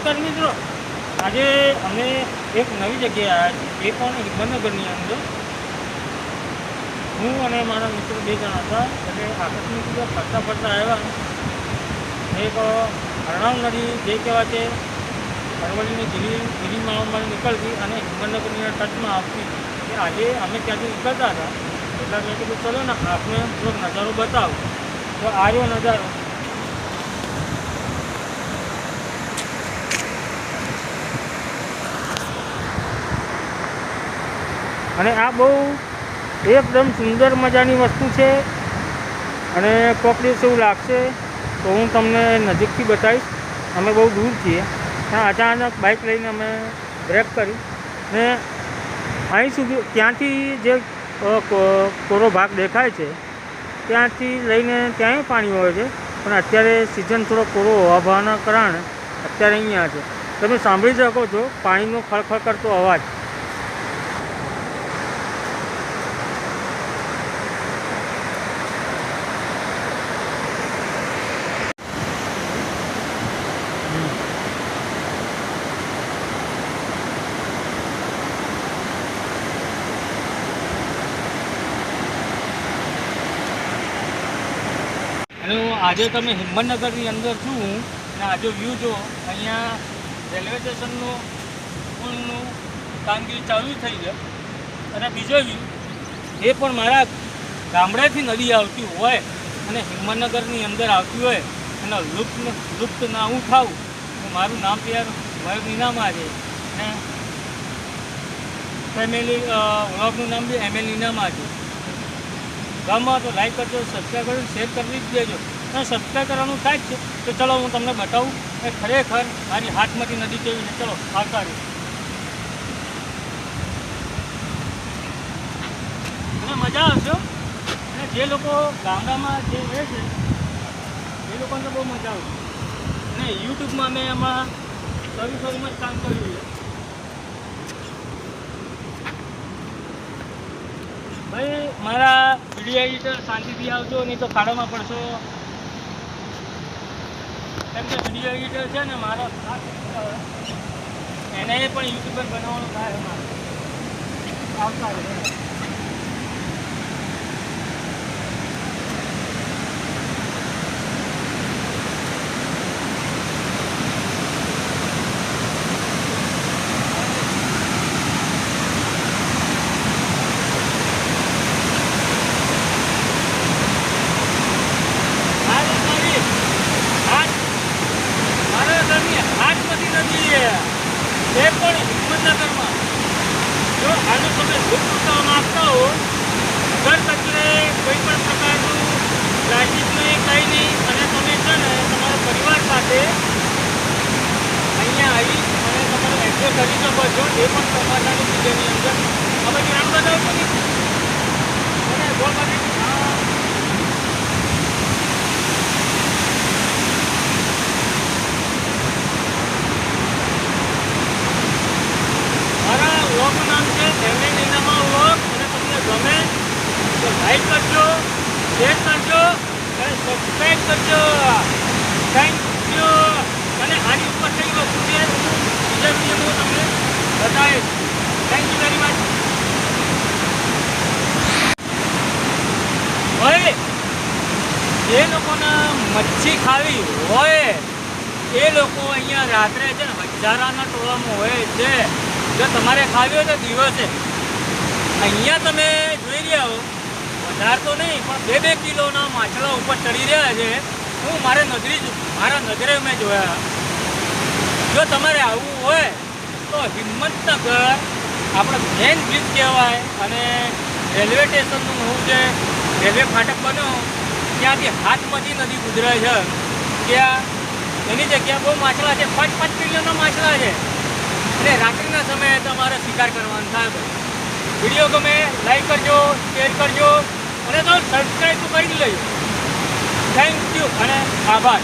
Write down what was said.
નમસ્કાર મિત્રો. આજે અમે એક નવી જગ્યાએ આવ્યા છીએ. એ પણ હિંમતનગરની અંદર. હું અને મારા મિત્રો બે જણા હતા. એટલે આકસ્મિક રીતે ફરતા ફરતા આવ્યા. એક હરણાવ નદી જે કહેવાય છે અરવલ્લીની ગીરી ગીરીમાળામાં નીકળતી અને હિંમતનગરની ટચમાં આવતી. એ આજે અમે ત્યાંથી નીકળતા હતા. એટલે મેં કીધું, ચલો ને, આપને થોડોક નજારો બતાવો. તો આ રહ્યો નજારો. અને આ બહુ એકદમ સુંદર મજાની વસ્તુ છે. અને કોક દિવસ એવું લાગશે તો હું તમને નજીકથી બતાવીશ. અમે બહુ દૂર છીએ. પણ અચાનક બાઇક લઈને અમે બ્રેક કરી. ને અહીં સુધી, ત્યાંથી જે કોરો ભાગ દેખાય છે, ત્યાંથી લઈને ત્યાંય પાણી હોય છે. પણ અત્યારે સિઝન થોડો કોરો હોવાના કારણે અત્યારે અહીંયા છે. તમે સાંભળી શકો છો, પાણીનો ખળખળ કરતો અવાજ. આજે તમે હિંમતનગરની અંદર છું અને આજે વ્યૂ જો અહીંયા રેલવે સ્ટેશનનું પુલનું કામગીરી ચાલુ થઈ છે. અને બીજો વ્યૂ એ પણ મારા ગામડેથી નદી આવતી હોય અને હિંમતનગરની અંદર આવતી હોય અને લુપ્ત લુપ્ત ના હું થાઉં તો મારું નામ ત્યાં મયુર નીનામાં છે. અને ફેમિલી વ્લોગનું નામ બી એમ એલ નીનામાં છે. ગમો તો લાઈક કરજો સબસ્ક્રાઈબ કરજો શેર કરી જ દેજો. અને સબસ્ક્રાઈબ કરવાનું થાય છે. તો ચલો હું તમને બતાવું કે ખરેખર મારી હાથમાંથી નદી કેવી છે. ચલો, આવતા મજા આવશે અને જે લોકો ગામડામાં જે રહે છે, એ લોકોને તો બહુ મજા આવશે. અને યુટ્યુબમાં મેં એમાં શરૂ શરૂમાં જ કામ કર્યું છે. ભાઈ, મારા વીડિયો એડિટર શાંતિથી આવજો, નહીં તો ખાડામાં પડશો કેમ કે વીડિયો એડિટર છે ને, મારો. એને પણ યુટ્યુબર બનાવવાનું થાય મારે આવતા રહે આ નદી હાથ મારા ઘરની હાથમાંથી નદી છે એ પણ હિંમતનગરમાં જો આનો તમે લુપ્ત થવા માંગતા હો ઘર કચરે કોઈ પણ પ્રકારનું પ્લાસ્ટિક નહીં કંઈ નહીં અને તમે છે ને તમારા પરિવાર સાથે અહીંયા આવી અને તમારો એન્જોય કરી શકો છો, એ પણ ચોમાસાની સિઝનની અંદર. અમે ગ્રામ ને? અને નામ છે ફેમિલી નીનામાં વ્લોગ અને તમને ગમે તો લાઈક કરજો, શેર કરજો, અને સબસ્ક્રાઈબ કરજો. થેન્ક યુ અને આની ઉપર કઈ વસ્તુ છે બીજા વીડિયો હું તમને બતાવીશ થેન્ક યુ વેરી મચ હોય જે લોકોને મચ્છી ખાવી હોય. એ લોકો અહીંયા રાત્રે છે ને હજારાના ટોળામાં હોય છે. જો તમારે ખાવી હોય તો દિવસે. અહીંયા તમે જોઈ રહ્યા હો વધાર તો નહીં, પણ બે બે કિલોના માછલા ઉપર ચડી રહ્યા છે. હું મારે નજરી મારા નજરે મેં જોયા. જો તમારે આવવું હોય હિંમતનગર આપણે મેન બ્રિજ કહેવાય અને રેલવે સ્ટેશનનું નવું જે રેલવે ફાટક બન્યો, ત્યાંથી હાથમતી નદી ગુજરે છે. ત્યાં એની જગ્યા બહુ માછલા છે, પાંચ પાંચ કિલોના માછલા છે. એટલે રાત્રિના સમયે તમારે શિકાર કરવાનો થાય વીડિયો ગમે, લાઈક કરજો, શેર કરજો, અને તો સબસ્ક્રાઈબ કરી લેજો. થેન્ક યુ અને આભાર.